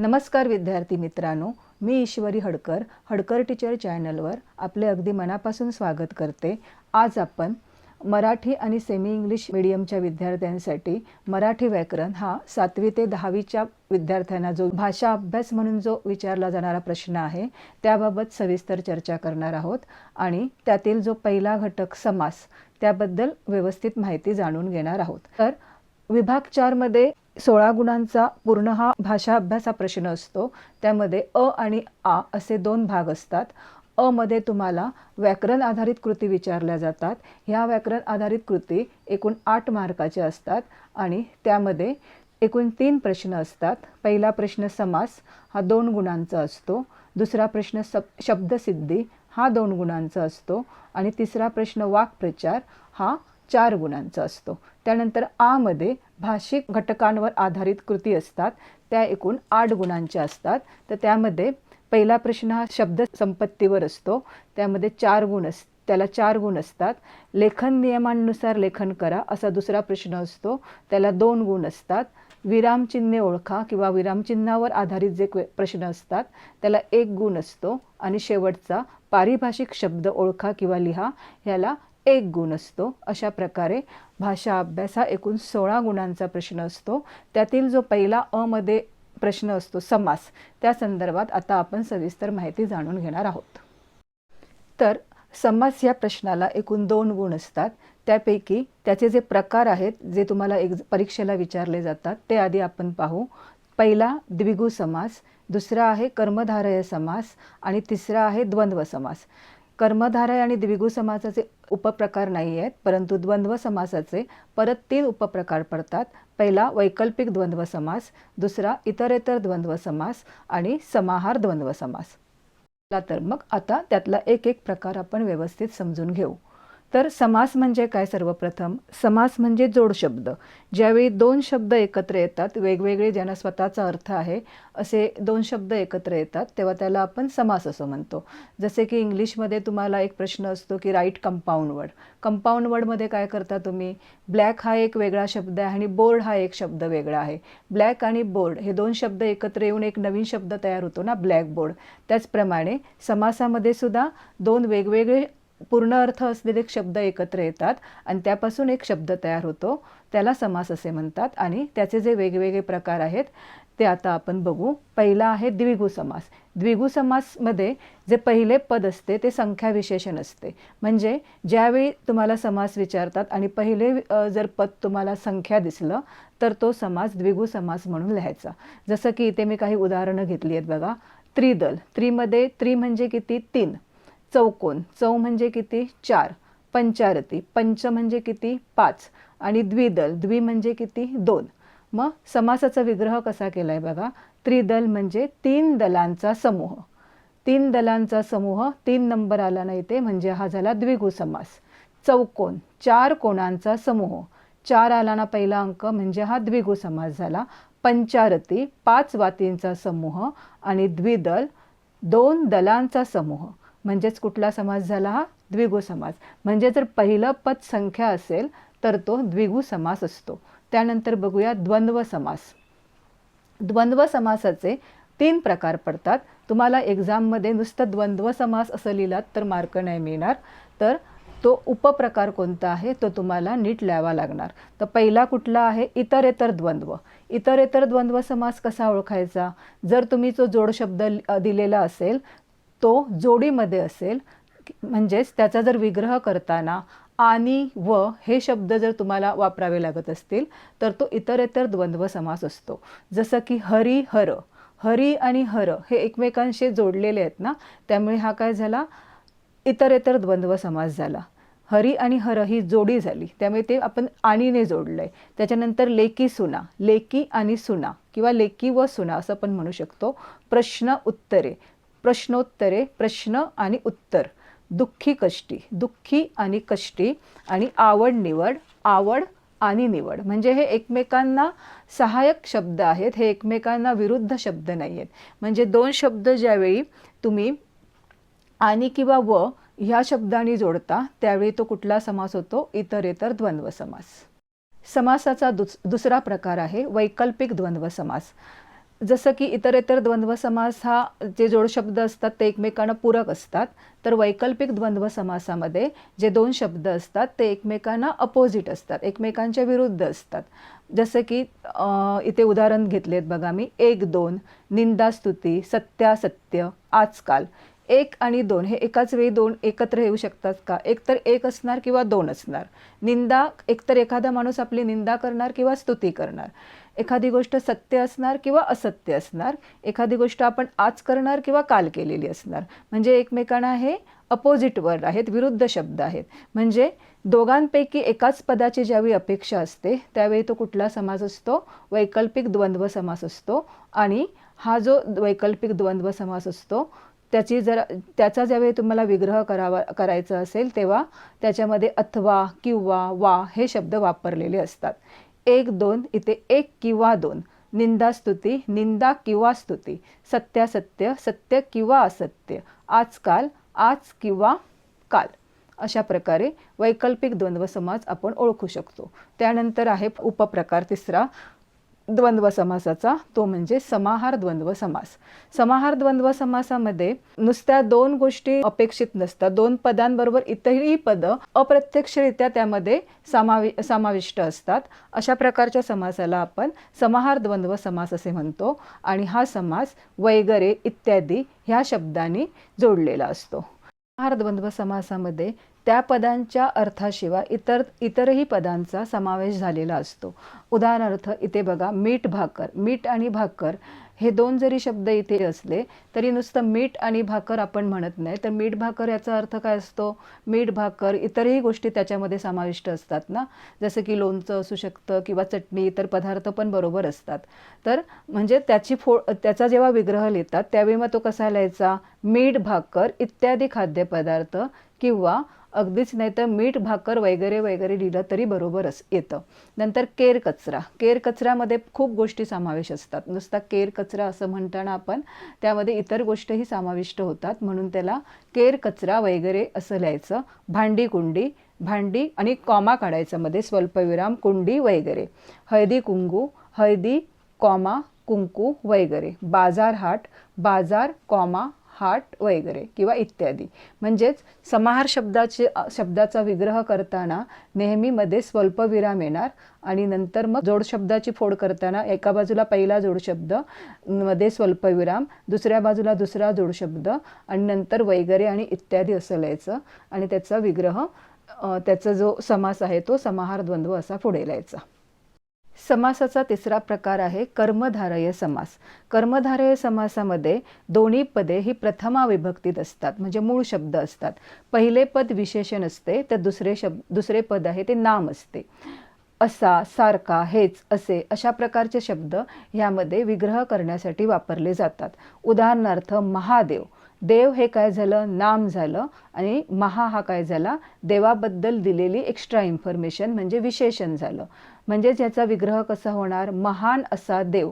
नमस्कार विद्यार्थी मित्रांनो मी ईश्वरी हडकर हडकर टीचर चॅनलवर आपले अगदी मनापासून स्वागत करते. आज आपण मराठी आणि सेमी इंग्लिश मीडियमच्या विद्यार्थ्यांसाठी मराठी व्याकरण हा सातवी ते दहावीच्या विद्यार्थ्यांना जो भाषा अभ्यास म्हणून जो विचारला जाणारा प्रश्न आहे त्याबाबत सविस्तर चर्चा करणार आहोत आणि त्यातील जो पहिला घटक समास त्याबद्दल व्यवस्थित माहिती जाणून घेणार आहोत. तर विभाग चारमध्ये सोळा गुणांचा पूर्ण हा भाषा अभ्यास हा प्रश्न असतो. त्यामध्ये अ आणि आ असे दोन भाग असतात. अ मध्ये तुम्हाला व्याकरण आधारित कृती विचारल्या जातात. ह्या व्याकरण आधारित कृती एकूण आठ मार्काच्या असतात आणि त्यामध्ये एकूण तीन प्रश्न असतात. पहिला प्रश्न समास हा दोन गुणांचा असतो. दुसरा प्रश्न सब शब्दसिद्धी हा दोन गुणांचा असतो. आणि तिसरा प्रश्न वाक्प्रचार हा चार गुणांचा असतो. त्यानंतर आमध्ये भाषिक घटकांवर आधारित कृती असतात. त्या एकूण आठ गुणांच्या असतात. तर त्यामध्ये पहिला प्रश्न हा शब्द संपत्तीवर असतो. त्यामध्ये चार गुण अस त्याला चार गुण असतात. लेखन नियमांनुसार लेखन करा असा दुसरा प्रश्न असतो. त्याला दोन गुण असतात. विरामचिन्हे ओळखा किंवा विरामचिन्हावर आधारित जे क्वे प्रश्न असतात त्याला एक गुण असतो. आणि शेवटचा पारिभाषिक शब्द ओळखा किंवा लिहा ह्याला एक गुण असतो. अशा प्रकारे भाषा अभ्यास हा एकूण सोळा गुणांचा प्रश्न असतो. त्यातील जो पहिला अमध्ये प्रश्न असतो समास त्या संदर्भात आता आपण सविस्तर माहिती जाणून घेणार आहोत. तर समास या प्रश्नाला एकूण दोन गुण असतात. त्यापैकी त्याचे जे प्रकार आहेत जे तुम्हाला एक परीक्षेला विचारले जातात ते आधी आपण पाहू. पहिला द्विगु समास दुसरा आहे कर्मधारय समास आणि तिसरा आहे द्वंद्व समास. कर्मधारय आणि द्विगु समासाचे उपप्रकार नाही आहेत परंतु द्वंद्व समासाचे परत तीन उपप्रकार पडतात. पहिला वैकल्पिक द्वंद्व समास दुसरा इतरेतर द्वंद्व समास आणि समाहार द्वंद्व समास. तर मग आता त्यातला एक एक प्रकार आपण व्यवस्थित समजून घेऊ. तर समास म्हणजे काय सर्वप्रथम? समास म्हणजे जोड शब्द. ज्यावेळी दोन शब्द एकत्र येतात वेगवेगळे ज्यांना स्वतःचा अर्थ आहे असे दोन शब्द एकत्र येतात तेव्हा त्याला आपण समास असं म्हणतो. जसे की इंग्लिशमध्ये तुम्हाला एक प्रश्न असतो की राईट कंपाऊंड वर्ड. कंपाऊंड वर्डमध्ये काय करता तुम्ही? ब्लॅक हा एक वेगळा शब्द आहे आणि बोर्ड हा एक शब्द वेगळा आहे. ब्लॅक आणि बोर्ड हे दोन शब्द एकत्र येऊन एक नवीन शब्द तयार होतो ना ब्लॅक बोर्ड त्याचप्रमाणे समासामध्ये सुद्धा दोन वेगवेगळे पूर्ण अर्थ असलेले शब्द एकत्र येतात आणि त्यापासून एक शब्द तयार होतो. त्याला समास असे म्हणतात आणि त्याचे जे वेगवेगळे प्रकार आहेत ते आता आपण बघू. पहिला आहे द्विगु समास. द्विगु समासमध्ये जे पहिले पद असते ते संख्या विशेषण असते. म्हणजे ज्यावेळी तुम्हाला समास विचारतात आणि पहिले जर पद तुम्हाला संख्या दिसलं तर तो समास द्विगु समास म्हणून लिहायचा. जसं की इथे मी काही उदाहरणं घेतली आहेत बघा. त्रिदल. त्रिमध्ये त्रि म्हणजे किती? तीन. चौकोन. चौ म्हणजे किती? चार. पंचारती. पंच म्हणजे किती? पाच. आणि द्विदल. द्वि म्हणजे किती? दोन. मग समासाचा विग्रह कसा केला आहे बघा? त्रिदल म्हणजे तीन दलांचा समूह. तीन दलांचा समूह तीन नंबर आला नाही ते म्हणजे हा झाला द्विगु समास. चौकोन. चार कोणांचा समूह. चार आला ना पहिला अंक म्हणजे हा द्विगु समास झाला. पंचारती पाच वातींचा समूह आणि द्विदल दोन दलांचा समूह. म्हणजेच कुठला समास झाला हा? द्विगु समास म्हणजे जर पहिलं पद संख्या असेल तर तो द्विगु समास असतो. त्यानंतर बघूया द्वंद्व समास. द्वंद्व समासाचे तीन प्रकार पडतात. तुम्हाला एक्झाममध्ये नुसतं द्वंद्व समास असं लिहिलात तर मार्क नाही मिळणार. तर तो उपप्रकार कोणता आहे? तो तुम्हाला नीट लिहावा लागणार. तर पहिला कुठला आहे? इतरेतर द्वंद्व. इतरेतर द्वंद्व समास कसा ओळखायचा? जर तुम्ही जो जोड शब्द दिलेला असेल तो जोडीमध्ये असेल म्हणजेच त्याचा जर विग्रह करताना आणि व हे शब्द जर तुम्हाला वापरावे लागत असतील तर तो इतरेतर द्वंद्व समास असतो. जसं की हरी हर. हरी आणि हर हे एकमेकांशी जोडलेले आहेत ना त्यामुळे हा काय झाला? इतरेतर द्वंद्व समास झाला. हरी आणि हर ही जोडी झाली. त्यामुळे ते आपण आणीने जोडलं आहे त्याच्यानंतर लेकी सुना. लेकी आणि सुना किंवा लेकी व सुना असं पण म्हणू शकतो. प्रश्न उत्तरे. प्रश्नोत्तरे प्रश्न आणि उत्तर. दुःखी कष्टी. दुःखी आणि कष्टी आणि आवड निवड आवड आणि निवड. म्हणजे हे एकमेकांना सहाय्यक शब्द आहेत हे एकमेकांना विरुद्ध शब्द नाही आहेत म्हणजे दोन शब्द ज्यावेळी तुम्ही आणि किंवा व ह्या शब्दांनी जोडता त्यावेळी तो कुठला समास होतो? इतरेतर द्वंद्व समास. समासाचा दुस दुसरा प्रकार आहे वैकल्पिक द्वंद्व समास. जसं की इतर इतर द्वंद्व समास हा जे जोडशब्द असतात ते एकमेकांना पूरक असतात तर वैकल्पिक द्वंद्व समासामध्ये जे दोन शब्द असतात ते एकमेकांना अपोजिट असतात एकमेकांच्या विरुद्ध असतात. जसं की इथे उदाहरण घेतलेत बघा मी. एक दोन निंदास्तुती सत्यासत्य आजकाल. एक आणि दोन हे एकाच वेळी दोन एकत्र येऊ शकतात का? एकतर एक असणार किंवा दोन असणार. निंदा एकतर एखादा माणूस आपली निंदा करणार किंवा स्तुती करणार. एखादी गोष्ट सत्य असणार किंवा असत्य असणार एखादी गोष्ट आपण आज करणार किंवा काल केलेली असणार. म्हणजे एकमेकांना हे अपोजिट वर्ड आहेत विरुद्ध शब्द आहेत. म्हणजे दोघांपैकी एकाच पदाची ज्यावेळी अपेक्षा असते त्यावेळी तो कुठला समास असतो? वैकल्पिक द्वंद्व समास असतो. आणि हा जो वैकल्पिक द्वंद्व समास असतो त्याची जर त्याचा ज्यावेळी तुम्हाला विग्रह करावा करायचा असेल तेव्हा त्याच्यामध्ये अथवा किंवा वा हे शब्द वापरलेले असतात. एक दोन इथे एक किंवा दोन. निंदा स्तुती निंदा किंवा स्तुती. सत्यासत्य सत्य किंवा असत्य. आजकाल आज किंवा काल. अशा प्रकारे वैकल्पिक द्वंद्व समाज आपण ओळखू शकतो. त्यानंतर आहे उपप्रकार तिसरा. द्वंद्व समासाचा तो म्हणजे समाहार द्वंद्व समास समाहार द्वंद्व समासामध्ये नुसत्या दोन गोष्टी अपेक्षित नसतात. दोन पदांबरोबर इतरही पदं अप्रत्यक्षरित्या त्यामध्ये समावि समाविष्ट असतात. अशा प्रकारच्या समासाला आपण समाहार द्वंद्व समास असे म्हणतो आणि हा समास वगैरे इत्यादी ह्या शब्दांनी जोडलेला असतो. समाहार द्वंद्व समासामध्ये त्या पदांच्या अर्थाशिवाय इतर इतरही पदांचा समावेश झालेला असतो. उदाहरणार्थ इथे बघा मीठ भाकर मीठ आणि भाकर हे दोन जरी शब्द इथे असले तरी नुसतं मीठ आणि भाकर आपण म्हणत नाही. तर मीठ भाकर याचा अर्थ काय असतो? मीठ भाकर इतरही गोष्टी त्याच्यामध्ये समाविष्ट असतात ना? जसं की लोणचं असू शकतं किंवा चटणी इतर पदार्थ पण बरोबर असतात. तर म्हणजे त्याची फो त्याचा जेव्हा विग्रह लिहितात त्यावेळी मग तो कसा लिहायचा? मीठ भाकर इत्यादी खाद्यपदार्थ किंवा अगदीच नाही तर मीठ भाकर वगैरे वगैरे लिहिलं तरी बरोबरच येतं. नंतर केर कचरा. केर कचऱ्यामध्ये खूप गोष्टी समावेश असतात. नुसता केर कचरा असं म्हणताना आपण त्यामध्ये इतर गोष्टीही समाविष्ट होतात. म्हणून त्याला केर कचरा वगैरे असं लिहायचं. भांडी कुंडी भांडी आणि कॉमा काढायचं मध्ये स्वल्पविराम कुंडी वगैरे. हळदी कुंकू हळदी कॉमा कुंकू वगैरे. बाजार हाट बाजार कॉमा हाट वगैरे किंवा इत्यादी. म्हणजेच समाहार शब्दाचे शब्दाचा विग्रह करताना नेहमीमध्ये स्वल्पविराम येणार आणि नंतर मग जोडशब्दाची फोड करताना एका बाजूला पहिला जोडशब्दमध्ये स्वल्पविराम दुसऱ्या बाजूला दुसरा जोडशब्द आणि नंतर वगैरे आणि इत्यादी असं लिहायचं आणि त्याचा विग्रह त्याचा जो समास आहे तो समाहार द्वंद्व असा पुढे लिहायचा. समासाचा तिसरा प्रकार आहे कर्मधारय समास. कर्मधारय समासामध्ये दोन्ही पदे ही प्रथमा विभक्तीत असतात म्हणजे मूळ शब्द असतात. पहिले पद विशेषण असते तर दुसरे शब्द दुसरे पद आहे ते नाम असते. असा सारखा हेच असे अशा प्रकारचे शब्द ह्यामध्ये विग्रह करण्यासाठी वापरले जातात. उदाहरणार्थ महादेव. देव हे काय झालं? नाम झालं. आणि महा हा काय झाला? देवाबद्दल दिलेली एक्स्ट्रा इन्फॉर्मेशन म्हणजे विशेषण झालं. म्हणजेच याचा विग्रह कसा होणार? महान असा देव.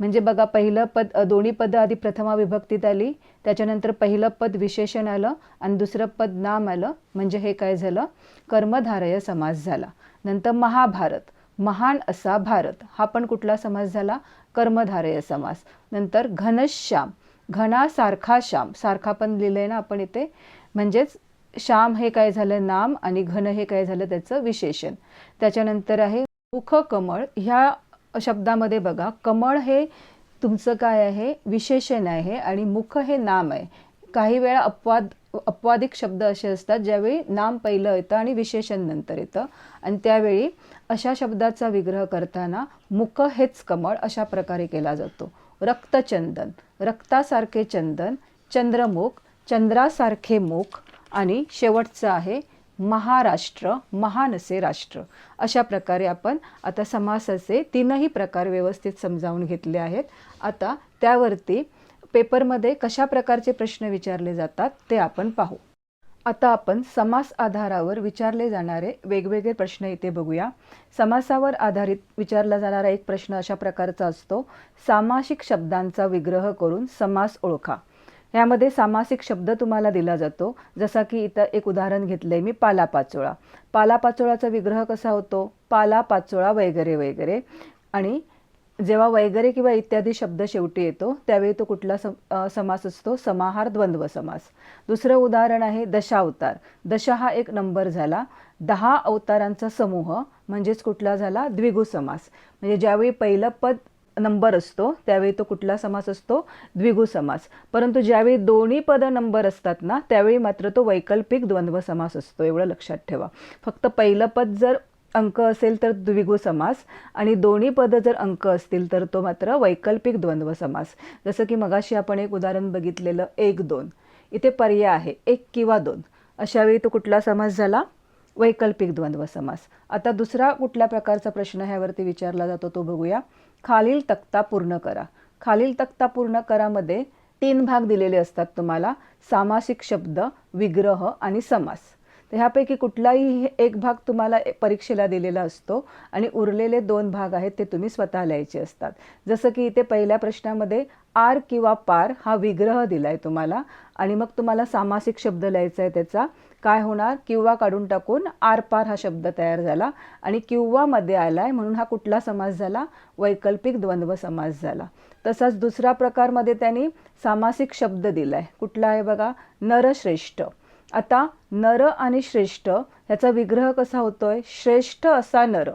म्हणजे बघा पहिलं पद दोन्ही पदं आधी प्रथमा विभक्तीत आली त्याच्यानंतर पहिलं पद विशेषण आलं आणि दुसरं पद नाम आलं. म्हणजे हे काय झालं? कर्मधारय समास झाला. नंतर महाभारत. महान असा भारत. हा पण कुठला समास झाला? कर्मधारय समास. नंतर घनश्याम. घनासारखा श्याम. सारखा पण लिहिलंय ना आपण इथे. म्हणजेच श्याम हे काय झालं? नाम आणि घन हे काय झालं? त्याचं विशेषण. त्याच्यानंतर आहे मुख कमळ ह्या शब्दामध्ये बघा. कमळ हे तुमचं काय आहे? विशेषण आहे आणि मुख हे नाम आहे. काही वेळा अपवाद अपवादिक शब्द असे असतात ज्यावेळी नाम पहिलं येतं आणि विशेषण नंतर येतं. आणि त्यावेळी अशा शब्दाचा विग्रह करताना मुख हेच कमळ अशा प्रकारे केला जातो. रक्तचंदन रक्तासारखे चंदन चंद्रमुख चंद्रासारखे मुख आणि शेवटचं आहे महाराष्ट्र महान असे राष्ट्र. अशा प्रकारे आपण आता समासाचे तीनही प्रकार व्यवस्थित समजावून घेतले आहेत. आता त्यावरती पेपरमध्ये कशा प्रकारचे प्रश्न विचारले जातात ते आपण पाहू. आता आपण समास आधारावर विचारले जाणारे वेगवेगळे प्रश्न इथे बघूया. समासावर आधारित विचारला जाणारा एक प्रश्न अशा प्रकारचा असतो. सामासिक शब्दांचा विग्रह करून समास ओळखा. यामध्ये सामासिक शब्द तुम्हाला दिला जातो. जसा की इथं एक उदाहरण घेतलं आहे मी पालापाचोळा पालापाचोळाचा विग्रह कसा होतो? पाला पाचोळा वगैरे वगैरे. आणि जेव्हा वगैरे किंवा इत्यादी शब्द शेवटी येतो त्यावेळी तो कुठला सम समास असतो? समाहार द्वंद्व समास. दुसरं उदाहरण आहे दशावतार. दशा हा एक नंबर झाला. दहा अवतारांचा समूह म्हणजेच कुठला झाला? द्विगु समास. म्हणजे ज्यावेळी पहिलं पद नंबर असतो त्यावेळी तो कुठला समास असतो? द्विगु समास. परंतु ज्यावेळी दोन्ही पद नंबर असतात ना त्यावेळी मात्र तो वैकल्पिक द्वंद्व समास असतो एवढं लक्षात ठेवा. फक्त पहिलं पद जर अंक असेल तर द्विगु समास आणि दोन्ही पदं जर अंक असतील तर तो मात्र वैकल्पिक द्वंद्व समास. जसं की मगाशी आपण एक उदाहरण बघितलेलं एक दोन. इथे पर्याय आहे एक किंवा दोन. अशावेळी तो कुठला समास झाला? वैकल्पिक द्वंद्व समास. आता दुसरा कुठल्या प्रकारचा प्रश्न ह्यावरती विचारला जातो तो बघूया. खालील तक्ता पूर्ण करा. खालील तक्ता पूर्ण करामध्ये तीन भाग दिलेले असतात तुम्हाला. सामासिक शब्द विग्रह आणि समास. तर ह्यापैकी कुठलाही एक भाग तुम्हाला परीक्षेला दिलेला असतो आणि उरलेले दोन भाग आहेत ते तुम्ही स्वतः लिहायचे असतात. जसं की इथे पहिल्या प्रश्नामध्ये आर किंवा पार हा विग्रह दिला आहे तुम्हाला आणि मग तुम्हाला सामासिक शब्द लिहायचा आहे त्याचा. काय होणार? किंवा काढून टाकून आर पार हा शब्द तयार झाला आणि किंवामध्ये आला आहे म्हणून हा कुठला समास झाला? वैकल्पिक द्वंद्व समास झाला. तसाच दुसरा प्रकारमध्ये त्यांनी सामासिक शब्द दिला आहे कुठला आहे बघा? नरश्रेष्ठ. आता नर आणि श्रेष्ठ ह्याचा विग्रह कसा होतोय? श्रेष्ठ असा नर.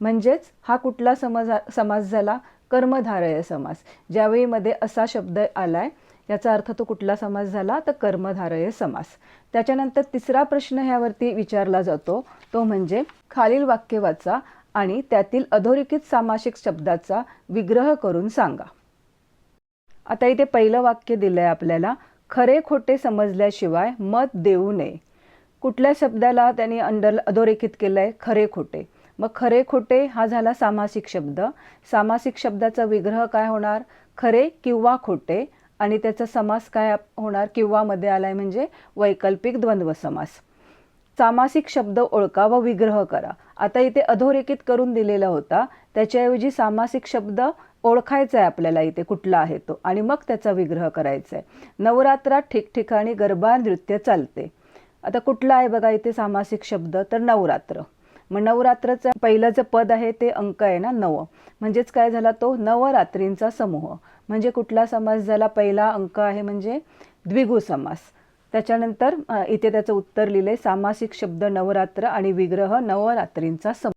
म्हणजेच हा कुठला समज समास झाला? कर्मधारय समास. ज्यावेळी मध्ये असा शब्द आलाय याचा अर्थ तो कुठला समास झाला? तर कर्मधारय समास. त्याच्यानंतर तिसरा प्रश्न ह्यावरती विचारला जातो. तो म्हणजे खालील वाक्य वाचा आणि त्यातील अधोरेखित सामासिक शब्दाचा विग्रह करून सांगा. आता इथे पहिलं वाक्य दिलंय आपल्याला. खरे खोटे समजल्याशिवाय मत देऊ नये. कुठल्या शब्दाला त्यांनी अंडर अधोरेखित केलंय? खरे खोटे मग खरे खोटे हा झाला सामासिक शब्द. सामासिक शब्दाचा विग्रह काय होणार? खरे किंवा खोटे. आणि त्याचा समास काय होणार? किंवा मध्ये आलाय म्हणजे वैकल्पिक द्वंद्व समास. सामासिक शब्द ओळखा व विग्रह करा. आता इथे अधोरेखित करून दिलेला होता. त्याच्याऐवजी सामासिक शब्द ओळखायचा आहे आपल्याला इथे कुठला आहे तो. आणि मग त्याचा विग्रह करायचा आहे नवरात्रात ठिकठिकाणी गरबा नृत्य चालते. आता कुठला आहे बघा इथे सामासिक शब्द? तर नवरात्र. मग नवरात्रचं पहिलं जे पद आहे ते अंक आहे ना नव. म्हणजेच काय झाला तो? नवरात्रींचा समूह. म्हणजे कुठला समास झाला पहिला अंक आहे म्हणजे द्विगु समास. त्याच्यानंतर इथे त्याचं उत्तर लिहिले सामासिक शब्द नवरात्र आणि विग्रह नवरात्रींचा सम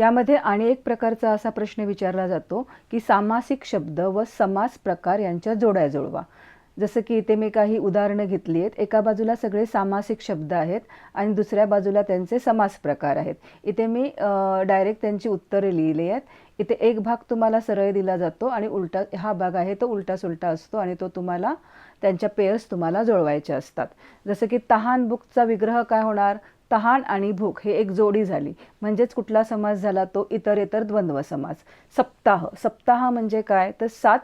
यामध्ये आणि एक प्रकारचा असा प्रश्न विचारला जातो की सामासिक शब्द व समास प्रकार यांच्या जोड्या जुळवा. जसं की इथे मी काही उदाहरणं घेतली आहेत. एका बाजूला सगळे सामासिक शब्द आहेत आणि दुसऱ्या बाजूला त्यांचे समास प्रकार आहेत. इथे मी डायरेक्ट त्यांची उत्तरे लिहिली आहेत. इथे एक भाग तुम्हाला सरळ दिला जातो आणि उलटा हा भाग आहे तो उलटा सुलटा असतो आणि तो तुम्हाला त्यांच्या पेयर्स तुम्हाला जुळवायचे असतात. जसं की तहान बुकचा विग्रह काय होणार? तहान आणि भूक हे एक जोडी झाली. म्हणजेच कुठला समास झाला तो इतरेतर द्वंद्व समास सप्ताह. सप्ताह म्हणजे काय? तर सात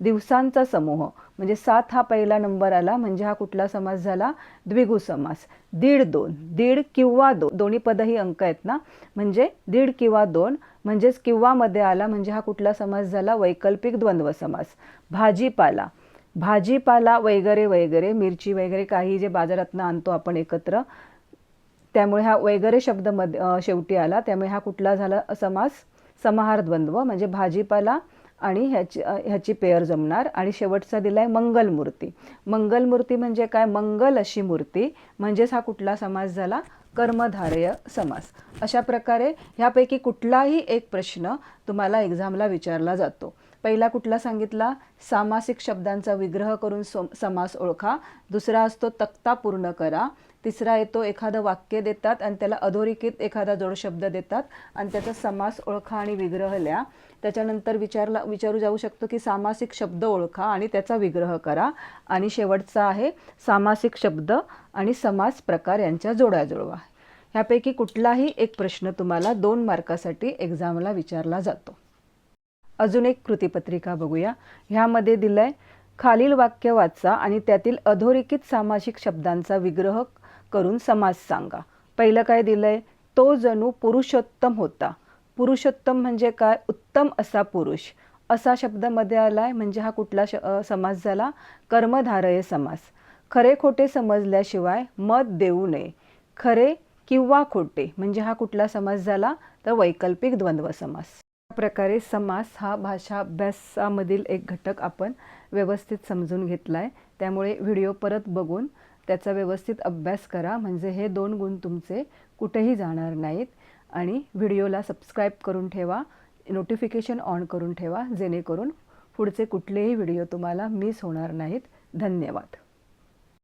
दिवसांचा समूह. म्हणजे सात हा पहिला नंबर आला. म्हणजे हा कुठला समास झाला? द्विगु समास. दीड दोन. दीड किंवा दोन. दोन्ही पदही अंक आहेत ना? म्हणजे दीड किंवा दोन. म्हणजेच किंवा मध्ये आला म्हणजे हा कुठला समास झाला? वैकल्पिक द्वंद्व समास. भाजीपाला. भाजीपाला वगैरे वगैरे मिरची वगैरे काही जे बाजारातनं आणतो आपण एकत्र त्यामुळे हा वगैरे शब्दमध्ये शेवटी आला. त्यामुळे हा कुठला झाला? समास समाहार द्वंद्व. म्हणजे भाजीपाला आणि ह्याची ह्याची पेअर जमणार. आणि शेवटचा दिलाय मंगलमूर्ती. मंगलमूर्ती म्हणजे काय? मंगल अशी मूर्ती. म्हणजेच हा कुठला समास झाला? कर्मधारय समास. अशा प्रकारे ह्यापैकी कुठलाही एक प्रश्न तुम्हाला एक्झामला विचारला जातो. पहिला कुठला सांगितला? सामासिक शब्दांचा विग्रह करून सो समास ओळखा. दुसरा असतो तक्ता पूर्ण करा. तिसरा येतो एखादं वाक्य देतात आणि त्याला अधोरेखित एखादा जोडशब्द देतात आणि त्याचा समास ओळखा आणि विग्रह लिहा. त्याच्यानंतर विचारला विचारू जाऊ शकतो की सामासिक शब्द ओळखा आणि त्याचा विग्रह करा. आणि शेवटचा आहे सामासिक शब्द आणि समास प्रकार यांच्या जोड्या जुळवा ह्यापैकी कुठलाही एक प्रश्न तुम्हाला दोन मार्कासाठी एक्झामला विचारला जातो. अजून एक कृतीपत्रिका बघूया. ह्यामध्ये दिलंय खालील वाक्य वाचा आणि त्यातील अधोरेखित सामासिक शब्दांचा विग्रह करून समास सांगा. पहिलं काय दिलंय? तो जणू पुरुषोत्तम होता. पुरुषोत्तम म्हणजे काय? उत्तम असा पुरुष. असा शब्दमध्ये आलाय म्हणजे हा कुठला श समास झाला? कर्मधारय समास खरे खोटे समजल्याशिवाय मत देऊ नये. खरे किंवा खोटे म्हणजे हा कुठला समास झाला? तर वैकल्पिक द्वंद्व समास प्रकारे समास हा भाषा अभ्यासामधील एक घटक आपण व्यवस्थित समजून घेतला आहे त्यामुळे व्हिडिओ परत बघून त्याचा व्यवस्थित अभ्यास करा. म्हणजे हे दोन गुण तुमचे कुठेही जाणार नाहीत. आणि व्हिडिओला सबस्क्राईब करून ठेवा. नोटिफिकेशन ऑन करून ठेवा. जेणेकरून पुढचे कुठलेही व्हिडिओ तुम्हाला मिस होणार नाहीत. धन्यवाद.